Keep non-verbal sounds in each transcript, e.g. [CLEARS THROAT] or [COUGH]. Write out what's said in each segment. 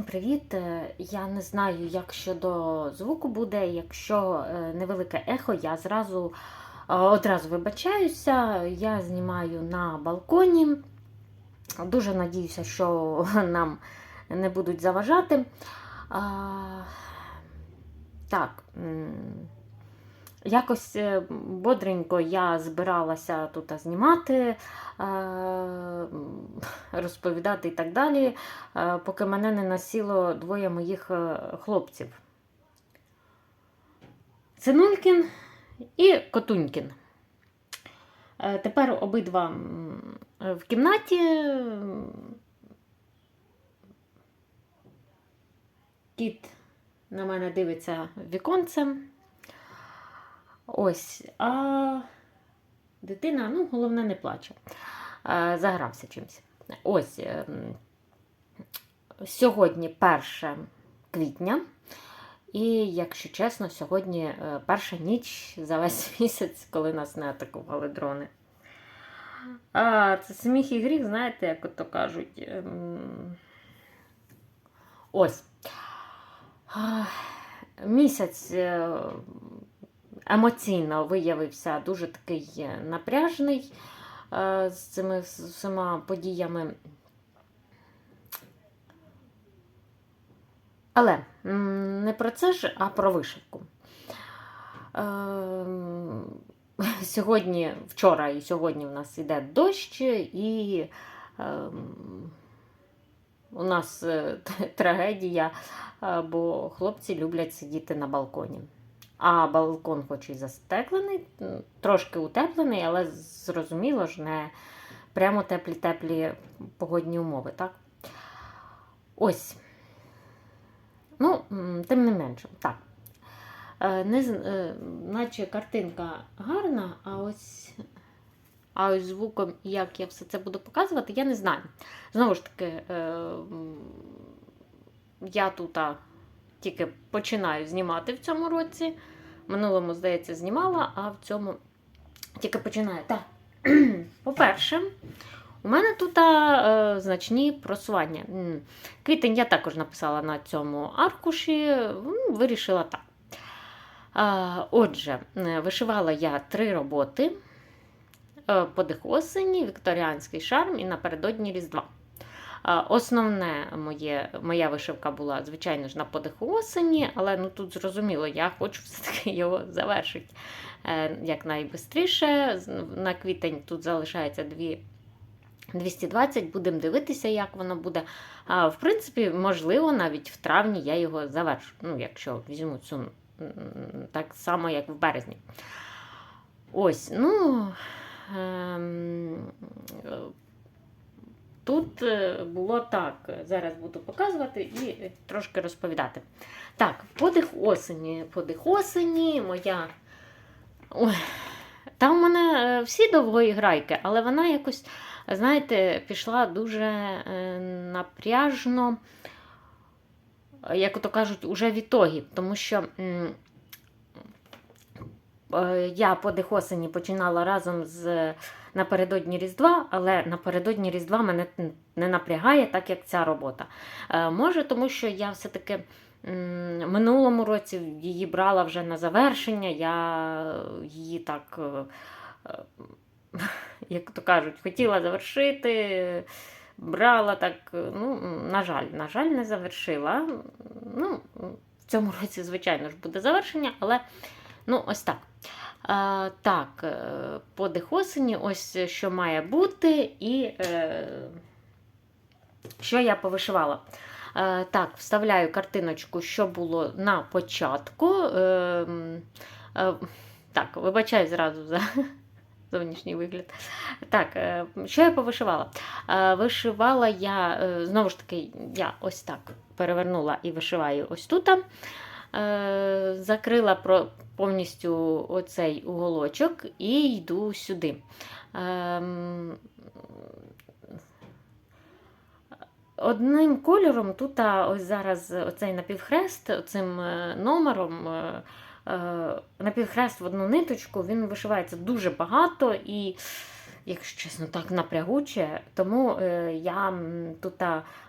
Всім привіт. Е, Я не знаю, як щодо звуку буде. Якщо е, невелике ехо, я зразу е, одразу вибачаюся. Я знімаю на балконі. Дуже надіюся, що [LAUGHS] нам не будуть заважати. Так. Якось е, бодренько я збиралася тут знімати, е, розповідати і так далі, е, поки мене не насіло двоє моїх хлопців. Синулькін і Котунькін. Тепер обидва в кімнаті. Кіт на мене дивиться віконцем. Ось, а дитина, ну, головне, не плаче. Загрався чимось. Ось ем, сьогодні 1 квітня. І, якщо чесно, сьогодні е, перша ніч за весь [LAUGHS] місяць, коли нас не атакували дрони. А, Це сміх і гріх, знаєте, як ото кажуть. Ем, Ось. Місяць е, емоційно виявився дуже такий е, напряжний е, з цими всіма подіями. Але не про це ж, а про вишивку. Ем, [LAUGHS] Сьогодні, вчора і сьогодні в нас йде дощ, і ем, у нас е, [LAUGHS] трагедія, е, бо хлопці люблять сидіти на балконі. А балкон хоч і застеклений, трошки утеплений, але зрозуміло ж, не прямо теплі-теплі погодні умови, так? Ось. Ну, тим не менше, так. Е, Не, е, наче картинка гарна, а ось, а ось звуком, як я все це буду показувати, я не знаю. Знову ж таки, е, я тут тільки починаю знімати в цьому році. Минулому, здається, знімала, а в цьому тільки починаю. Так, [CLEARS THROAT] по-перше, у мене тут е, значні просування. Квітень я також написала на цьому аркуші, вирішила так. А, Отже, е, вишивала я три роботи: е, подих осені, вікторіанський шарм і напередодні Різдва. Основне моє, моя вишивка була, звичайно ж, на подиху осені, але ну, тут зрозуміло, я хочу [LAUGHS] все-таки його завершити е, якнайбистріше. На квітень тут залишається дві 220, будемо дивитися, як воно буде. А, в принципі, можливо, навіть в травні я його завершу. Ну, якщо візьму цю так само, як в березні. Ось, ну. Е, Тут е, було так, зараз буду показувати і трошки розповідати. Так, подих осені, подих осені, моя. Ой, там у мене е, всі довгоіграйки, але вона якось, знаєте, пішла дуже е, напряжно, е, як ото кажуть, уже в ітогі, тому що. Е, Я подих осені починала разом з напередодні Різдва, але напередодні Різдва мене не напрягає, так як ця робота. Е, Може, тому що я все-таки минулому році її брала вже на завершення, я її так, е, [LAUGHS] як то кажуть, хотіла завершити. Брала так, ну, на жаль, на жаль, не завершила. Ну, в цьому році, звичайно ж, буде завершення, але ну, ось так. Так, е, подих осені, ось що має бути, і е, що я повишивала. Е, так, вставляю картиночку, що було на початку. Е, е, так, вибачаю зразу за [LAUGHS] зовнішній вигляд. Так, е, що я повишивала? Е, вишивала я, е, знову ж таки, я ось так перевернула і вишиваю ось тут. Е, закрила повністю оцей уголочок і йду сюди. Ем, Одним кольором тут ось зараз оцей напівхрест, цим номером, е, е, напівхрест в одну ниточку, він вишивається дуже багато і якщо чесно, так напрягуче. Тому е, я тут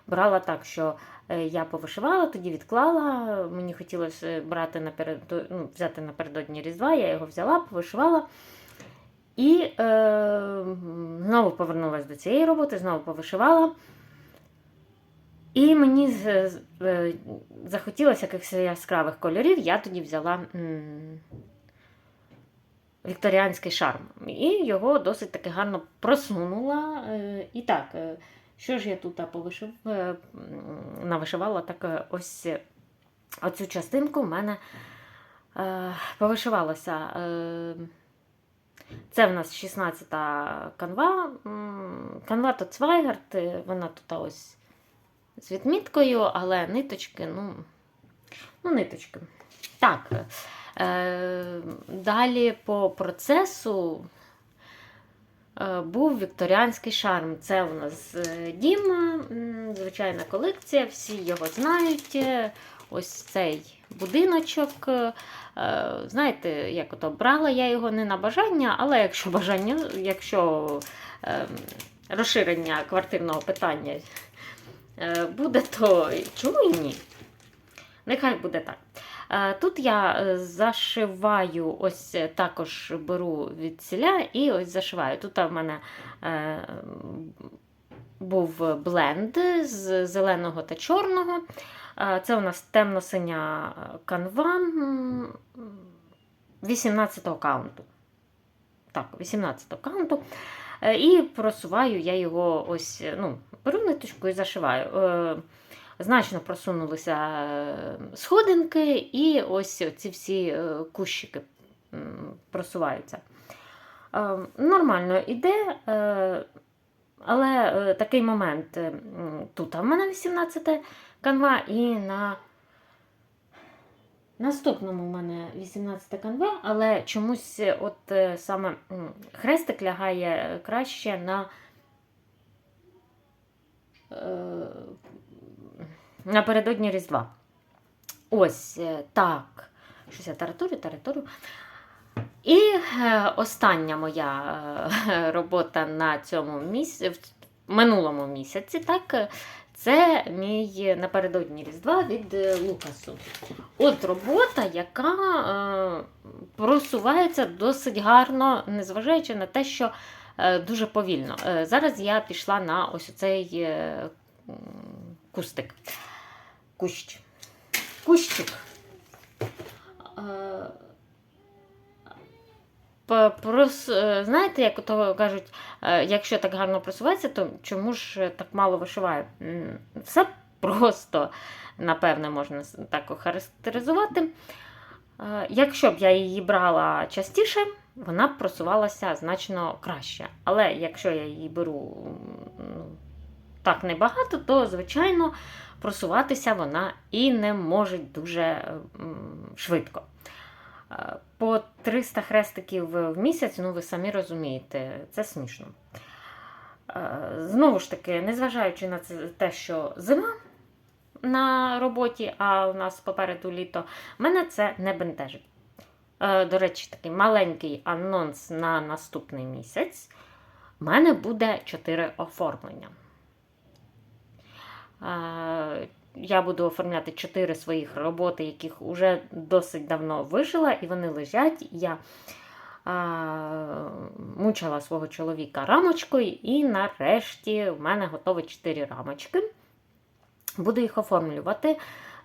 брала так, що е, я повишивала, тоді відклала. Мені хотілося брати наперед, ну, взяти напередодні Різдва, я його взяла, повишивала. І е, знову повернулася до цієї роботи, знову повишивала. І мені е, захотілося якихось яскравих кольорів, я тоді взяла вікторіанський шарм. І його досить таки гарно просунула. Е, І так, е, що ж я тут повишив, е, навишивала так ось оцю частинку в мене повишивалося. Е, Це в нас 16-та канва. М, Канва то Цвайгард, вона тут ось з відміткою, але ниточки, ну, ну ниточки. Так. Е, далі по процесу е, був вікторіанський шарм. Це у нас е, дім, м, звичайна колекція, всі його знають. Ось цей будиночок. Знаєте, як ото брала я його не на бажання, але якщо бажання, якщо розширення квартирного питання буде, то чому і ні? Нехай буде так. Е, Тут я е, зашиваю, ось е, також беру від ціля і ось зашиваю. Тут в мене був бленд з зеленого та чорного. Це у нас темно-синя канва 18-го каунту. Так, 18-го каунту. І просуваю я його ось, ну, беру ниточку і зашиваю. Значно просунулися е, сходинки, і ось ці всі е, кущики просуваються. Е, Нормально йде, е, але такий момент тут в мене 18 канва, і на наступному в мене 18 канва, але чомусь от саме хрестик лягає краще на. Напередодні Різдва. Ось е, так. Щось я тараторю, тараторю. І е, остання моя е, [LAUGHS] робота на цьому місяці, в минулому місяці, так, це мій напередодні Різдва від Лукасу. От робота, яка просувається досить гарно, незважаючи на те, що дуже повільно. Зараз я пішла на ось цей кустик. Кущ. Кущик. Прос- е, Знаєте, як то кажуть, е, якщо так гарно просувається, то чому ж так мало вишиває? Все просто, напевне, можна так охарактеризувати. Е, Якщо б я її брала частіше, вона б просувалася значно краще. Але якщо я її беру ну, так небагато, то, звичайно, просуватися вона і не може дуже швидко. Е, По 300 хрестиків в місяць, ну ви самі розумієте, це смішно. Е, Знову ж таки, незважаючи на те, що зима на роботі, а у нас попереду літо, мене це не бентежить. Е, До речі, такий маленький анонс на наступний місяць. У мене буде 4 оформлення. Я буду оформляти 4 своїх роботи, яких вже досить давно вишила, і вони лежать. Я а, мучила свого чоловіка рамочкою, і нарешті в мене готові 4 рамочки. Буду їх оформлювати.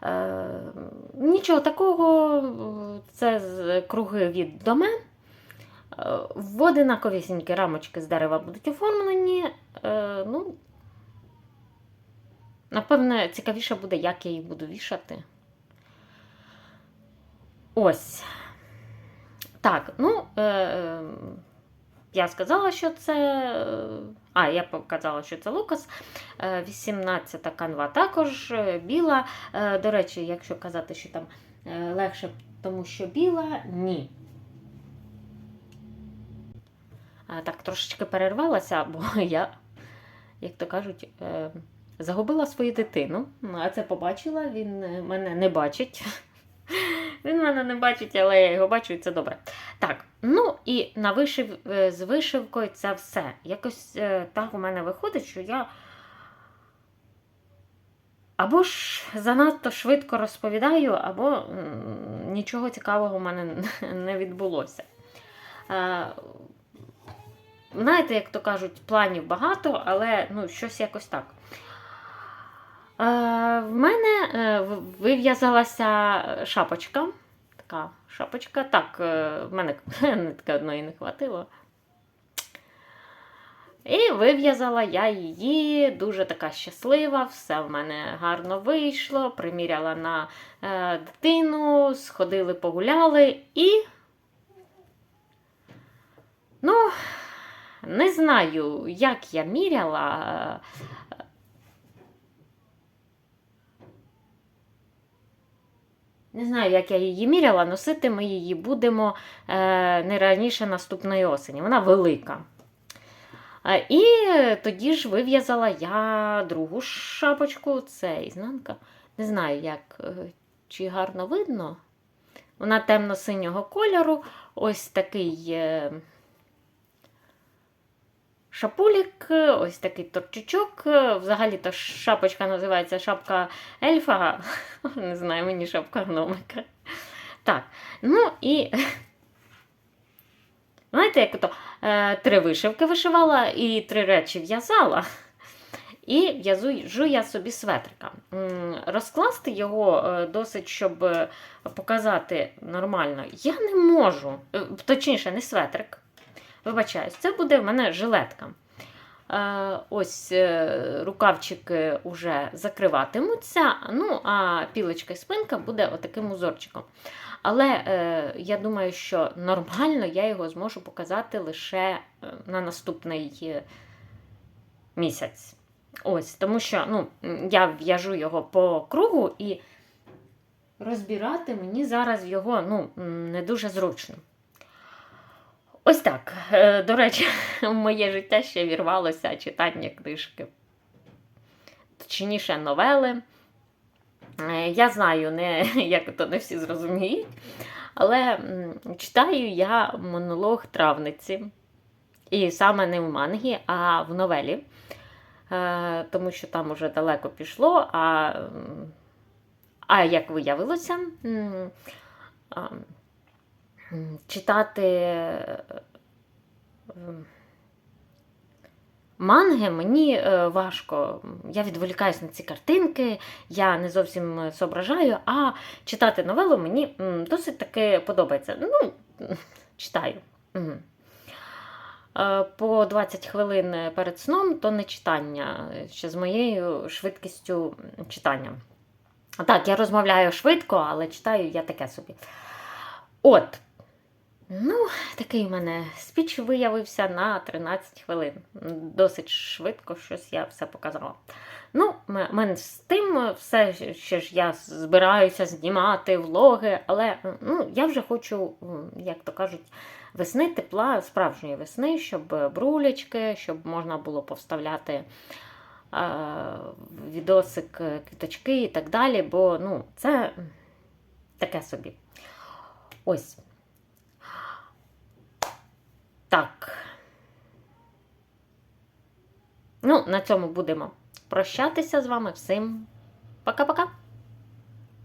Е, нічого такого, це з- круги від доме. Е, В одинаковісінькі рамочки з дерева будуть оформлені. Е, ну, Напевне, цікавіше буде, як я їх буду вішати. Ось. Так, ну, е, е, я сказала, що це. е, А, я показала, що це Лукас. Е, 18-та канва також е, біла. Е, До речі, якщо казати, що там е, легше, тому що біла, ні. Е, Так, трошечки перервалася, бо [LAUGHS] я, як то кажуть, е, загубила свою дитину. А це побачила, він е, мене не бачить. [LAUGHS] Він мене не бачить, але я його бачу, і це добре. Так, ну і на вишив... е, з вишивкою це все. Якось е, так у мене виходить, що я або ж занадто швидко розповідаю, або нічого цікавого у мене [LAUGHS] не відбулося. Знаєте, як то кажуть, планів багато, але ну, щось якось так. Е, в мене е, вив'язалася шапочка. Така шапочка. Так, е, в мене [LAUGHS] нитки одної не хватило. І вив'язала я її дуже така щаслива, все в мене гарно вийшло. Приміряла на е, дитину, сходили, погуляли і. Ну, не знаю, як я міряла. е, Не знаю, як я її міряла, носити ми її будемо е, не раніше наступної осені. Вона велика. Е, І тоді ж вив'язала я другу шапочку, це ізнанка. Не знаю, як, е, чи гарно видно. Вона темно-синього кольору. Ось такий шапулік, ось такий торчачок. Взагалі-то шапочка називається шапка ельфа. [LAUGHS] Не знаю, мені шапка гномика. Так, ну і. [LAUGHS] Знаєте, як то е, три вишивки вишивала і три речі в'язала. І в'яжу я собі светрика. Розкласти його е, досить, щоб е, показати нормально, я не можу. Точніше, не светрик. Вибачаюсь, це буде в мене жилетка. Е, Ось е, рукавчики вже закриватимуться, ну а пілочка і спинка буде отаким узорчиком. Але е, я думаю, що нормально я його зможу показати лише е, на наступний місяць. Ось, тому що ну, я в'яжу його по кругу і розбирати мені зараз його ну, не дуже зручно. Ось так. Е, До речі, [LAUGHS] в моє життя ще вірвалося читання книжки. Точніше, новели. Е, Я знаю, не, [LAUGHS] як то не всі зрозуміють, але читаю я монолог травниці. І саме не в мангі, а в новелі. Е, Тому що там уже далеко пішло. А, а як виявилося, читати е, манги мені е, важко. Я відволікаюсь на ці картинки, я не зовсім соображаю, а читати новелу мені досить таки подобається. Ну, [LAUGHS] читаю. Е, По 20 хвилин перед сном то не читання, ще з моєю швидкістю читання. Так, я розмовляю швидко, але читаю я таке собі. От. Ну, такий у мене спіч виявився на 13 хвилин. Досить швидко щось я все показала. Ну, мене з тим все ще ж я збираюся знімати влоги, але ну, я вже хочу, як то кажуть, весни тепла, справжньої весни, щоб брулечки, щоб можна було повставляти відосик, квіточки і так далі, бо ну, це таке собі. Ось. Так. Ну, на цьому будемо прощатися з вами всім. Пока-пока.